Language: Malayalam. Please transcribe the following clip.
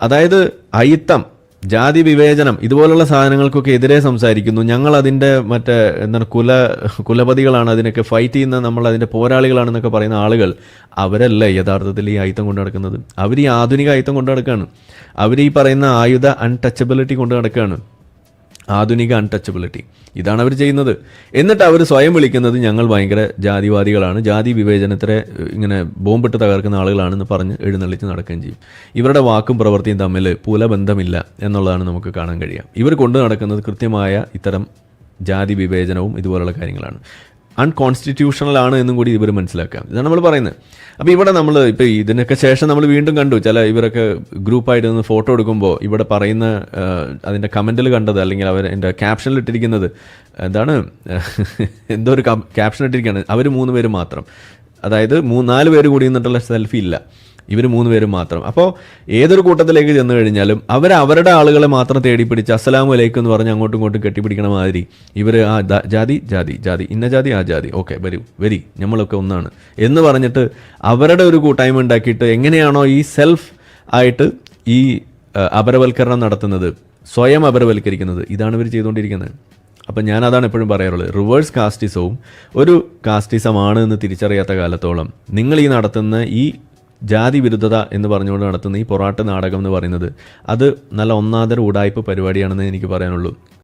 അതായത് അയിത്തം ജാതി വിവേചനം ഇതുപോലുള്ള സാധനങ്ങൾക്കൊക്കെ എതിരെ സംസാരിക്കുന്നു. ഞങ്ങൾ അതിന്റെ മറ്റേ എന്താണ് കുല കുലപതികളാണ് അതിനൊക്കെ ഫൈറ്റ് ചെയ്യുന്ന നമ്മൾ അതിന്റെ പോരാളികളാണെന്നൊക്കെ പറയുന്ന ആളുകൾ അവരല്ല യഥാർത്ഥത്തിൽ ഈ ആയുധം കൊണ്ടു നടക്കുന്നത്? അവർ ഈ ആധുനിക ആയുധം കൊണ്ടു നടക്കുകയാണ് അവർ ഈ പറയുന്ന ആയുധ അൺടച്ചബിലിറ്റി കൊണ്ടു നടക്കുകയാണ് ആധുനിക അൺടച്ചബിലിറ്റി ഇതാണ് അവർ ചെയ്യുന്നത്. എന്നിട്ട് അവർ സ്വയം വിളിക്കുന്നത് ഞങ്ങൾ ഭയങ്കര ജാതിവാദികളാണ്. ജാതി വിവേചനത്തിനെ ഇങ്ങനെ ബോംബിട്ട് തകർക്കുന്ന ആളുകളാണെന്ന് പറഞ്ഞ് എഴുന്നള്ളിച്ച് നടക്കുകയും ചെയ്യും. ഇവരുടെ വാക്കും പ്രവൃത്തിയും തമ്മിൽ പുലബന്ധമില്ല എന്നുള്ളതാണ് നമുക്ക് കാണാൻ കഴിയുക. ഇവർ കൊണ്ടു നടക്കുന്നത് കൃത്യമായ ഇത്തരം ജാതി വിവേചനവും ഇതുപോലുള്ള കാര്യങ്ങളാണ്. അൺകോൺസ്റ്റിറ്റ്യൂഷണൽ ആണ് എന്നും കൂടി ഇവർ മനസ്സിലാക്കുക. ഇതാണ് നമ്മൾ പറയുന്നത്. അപ്പോൾ ഇവിടെ നമ്മൾ ഇപ്പോൾ ഇതിനൊക്കെ ശേഷം നമ്മൾ വീണ്ടും കണ്ടു. ചില ഇവരൊക്കെ ഗ്രൂപ്പായിട്ട് നിന്ന് ഫോട്ടോ എടുക്കുമ്പോൾ ഇവിടെ പറയുന്ന അതിന്റെ കമന്റിൽ കണ്ടത് അല്ലെങ്കിൽ അവർ എന്റെ ക്യാപ്ഷനിൽ ഇട്ടിരിക്കുന്നത് എന്താണ് എന്തോ ഒരു ക്യാപ്ഷൻ ഇട്ടിരിക്കുകയാണ്. അവർ മൂന്ന് പേര് മാത്രം. അതായത് മൂന്നാൽ പേര് കൂടി നിന്നിട്ടുള്ള സെൽഫി ഇല്ല. ഇവർ മൂന്ന് പേരും മാത്രം. അപ്പോൾ ഏതൊരു കൂട്ടത്തിലേക്ക് ചെന്ന് കഴിഞ്ഞാലും അവർ അവരുടെ ആളുകളെ മാത്രം തേടി പിടിച്ച് അസ്സലാമു അലൈക്കും എന്ന് പറഞ്ഞ് അങ്ങോട്ടും ഇങ്ങോട്ടും കെട്ടിപ്പിടിക്കണ മാതിരി ഇവർ ആ ജാതി ജാതി ജാതി ഇന്ന ജാതി ആ ജാതി. ഓക്കെ വരൂ വരി നമ്മളൊക്കെ ഒന്നാണ്. എന്ന് പറഞ്ഞിട്ട് അവരുടെ ഒരു കൂട്ടായ്മ ഉണ്ടാക്കിയിട്ട് എങ്ങനെയാണോ ഈ സെൽഫ് ആയിട്ട് ഈ അപരവൽക്കരണം നടത്തുന്നത് സ്വയം അപരവൽക്കരിക്കുന്നത് ഇതാണ് ഇവർ ചെയ്തുകൊണ്ടിരിക്കുന്നത്. അപ്പം ഞാൻ അതാണ് എപ്പോഴും പറയാറുള്ളത് റിവേഴ്സ് കാസ്റ്റിസവും ഒരു കാസ്റ്റിസമാണ് എന്ന് തിരിച്ചറിയാത്ത കാലത്തോളം നിങ്ങൾ ഈ നടത്തുന്ന ഈ ജാതി വിരുദ്ധത എന്ന് പറഞ്ഞുകൊണ്ട് നടത്തുന്ന ഈ പൊറാട്ട് നാടകം എന്ന് പറയുന്നത് അത് നല്ല ഒന്നാന്തര ഉടായ്പ പരിപാടിയാണെന്ന് എനിക്ക് പറയാനുള്ളൂ.